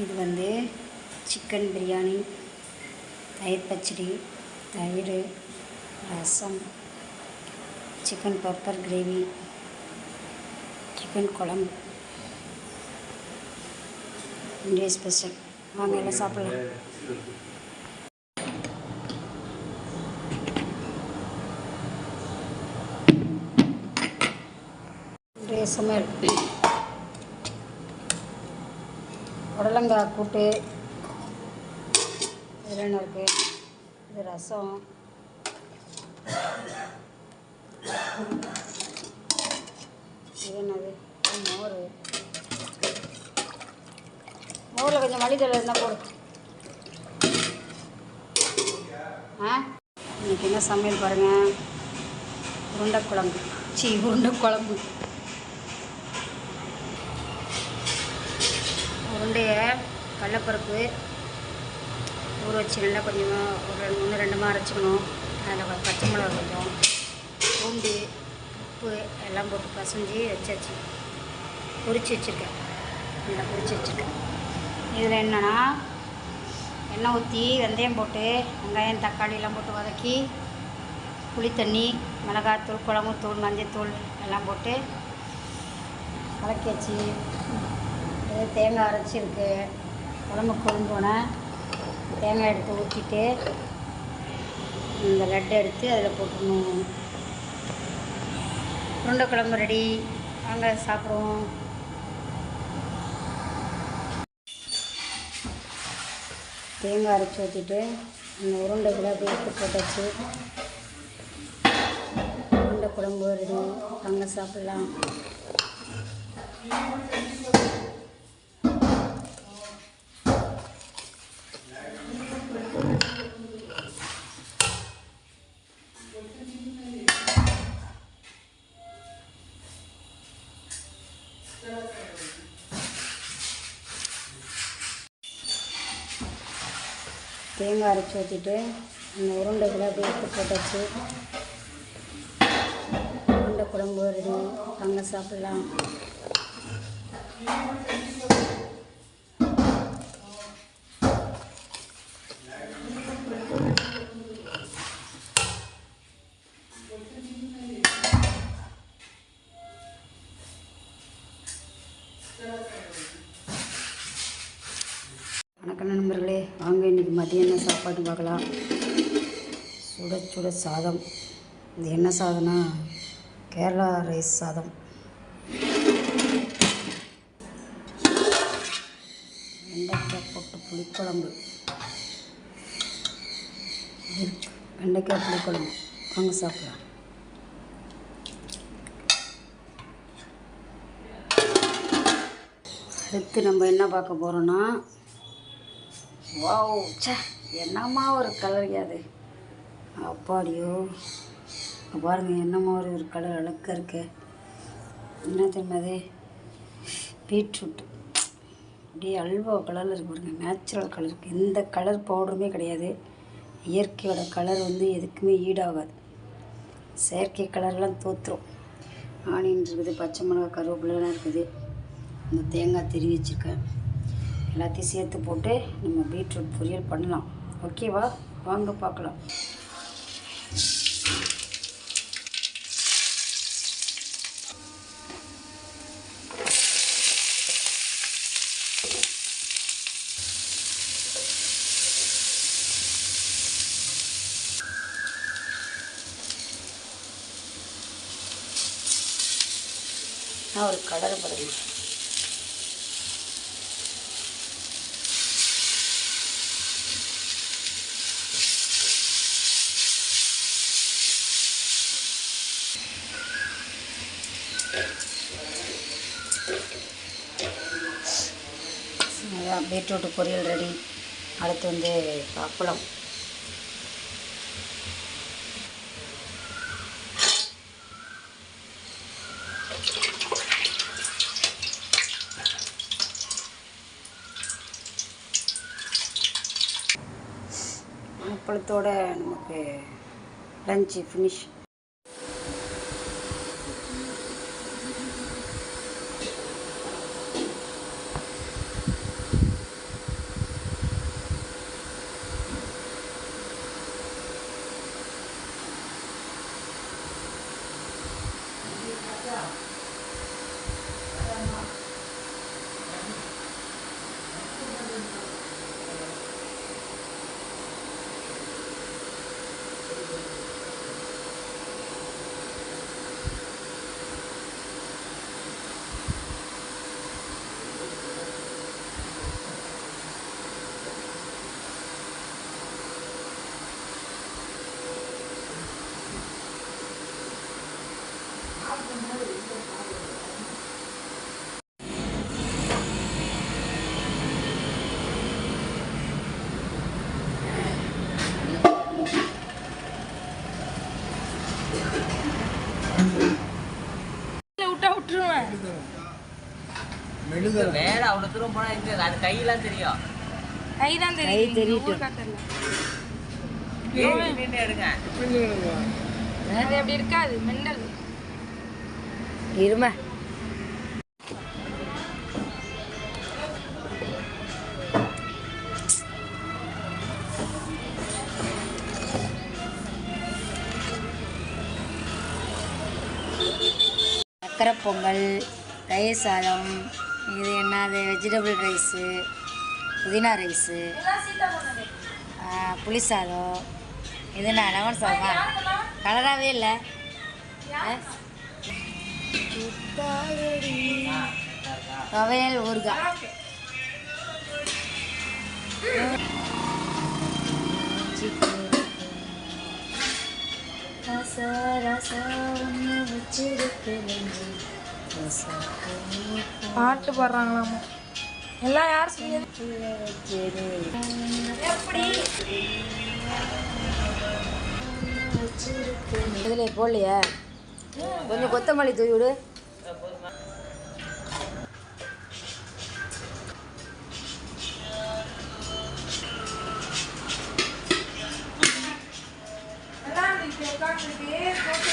இது வந்து சிக்கன் பிரியாணி தயிர் பச்சடி தயிர் rasam chicken pepper gravy chicken குழம்பு. இந்திய ஸ்பெஷல். வாங்க எல்லாம் சாப்பிடலாம். இன்றைய சமையல். புடலங்காய் கூட்டு இதில் என்ன இருக்குது இது ரசம். இது என்னது? மோர். மோரில் கொஞ்சம் மல்லித்தலை இருந்தால் போடு. ஆ? இன்னைக்கு என்ன சமையல் பாருங்கள் உருண்டை குழம்பு. சீ உருண்டை குழம்பு. உருண்டையை கடலப்பருப்பு ஊற வச்சு நல்லா கொஞ்சம் ஒரு ரெண்டு ஒன்று ரெண்டுமா அரைச்சிக்கணும். அதில் கொஞ்சம் பச்சை மிளகா கொஞ்சம் பூண்டு உப்பு எல்லாம் போட்டு பசஞ்சு வச்சாச்சு. பொரிச்சு வச்சுருக்கேன். நல்லா பொரிச்சு வச்சுருக்கேன். இதில் என்னென்னா எண்ணெய் ஊற்றி வெந்தயம் போட்டு வெங்காயம் தக்காளி எல்லாம் போட்டு வதக்கி புளி தண்ணி மிளகாத்தூள் குழம்பு தூள் எல்லாம் போட்டு கலக்கி வச்சு இது தேங்காய் அரைச்சிருக்கு. குழம்பு கொழுந்தோன்னே தேங்காய் எடுத்து ஊற்றிட்டு இந்த லட்டு எடுத்து அதில் போட்டுடணும். உருண்டை குழம்பு ரெடி. வாங்க சாப்பிடுவோம். தேங்காய் அரைச்சி ஊற்றிட்டு அந்த உருண்டைகளை அப்படியே எடுத்து போட்டாச்சு. உருண்டை குழம்பு ரெடி. வாங்க சாப்பிட்லாம். தேங்காய் அரைச்சி ஊற்றிட்டு அந்த உருண்டைகளை அப்படியே எடுத்து போட்டாச்சு உருண்டை குழம்பு ரெடி வாங்க சாப்பிடலாம். வணக்கம் நண்பர்களே வாங்க இன்றைக்கி மதியம் சாப்பாடு பார்க்கலாம். சுட சுட சாதம். இது என்ன சாதம்னா கேரளா ரைஸ் சாதம். வெண்டைக்காய் போட்டு புளிக்குழம்பு. வெண்டைக்காய் புளிக்குழம்பு. வாங்க சாப்பிடலாம். அடுத்து நம்ம என்ன பார்க்க போகிறோன்னா வாவ் ச்சே என்னம்மா ஒரு கலர் அது? அப்பாடியோ. பாருங்கள் பாருங்க என்னம்மா ஒரு ஒரு கலர் அழகா இருக்கு. என்ன தெரியுமா அது? பீட்ரூட். அப்படியே அல்வா கலரில் இருக்கு பாருங்க நேச்சுரல் கலருக்கு எந்த கலர் பவுடருமே கிடையாது. இயற்கையோட கலர் வந்து எதுக்குமே ஈடாகாது. செயற்கை கலர்லாம் தோற்றுரும் ஆனியன் இருக்குது பச்சை மிளகா கருவேப்பிலாம் இருக்குது. இந்த தேங்காய் திரி வச்சுருக்கேன். எல்லாத்தையும் சேர்த்து போட்டு நம்ம பீட்ரூட் பொரியல் பண்ணலாம். ஓகேவா வாங்க பார்க்கலாம். நான் ஒரு கலர் பாருங்க அதான் பீட்ரூட் பொரியல் ரெடி. அடுத்து வந்து அப்பளம் அப்பளத்தோட நமக்கு லஞ்சு ஃபினிஷ் வேலை அவ்வளோ தூரம் போனால் எங்க? அது கையெல்லாம் தெரியும். கை தான் கை தெரியும். எடுங்க. அது அப்படி இருக்காது மெண்டல். இருமா. சக்கரை பொங்கல் தயிர் சாதம் இது என்னது? வெஜிடபிள் ரைஸு புதினா ரைஸு புளி சாதம். இது என்ன லெமன் சாதம்? கலராகவே இல்லை. துவையல் ஊறுகாய். ரச ரச ஒன்று வச்சிருக்கிறேன். பாட்டு பாடுறாங்களாமா? எல்லாம் யார் எப்படி? இதில் போடலையே. கொஞ்சம் கொத்தமல்லி தூவி விடு. Thank.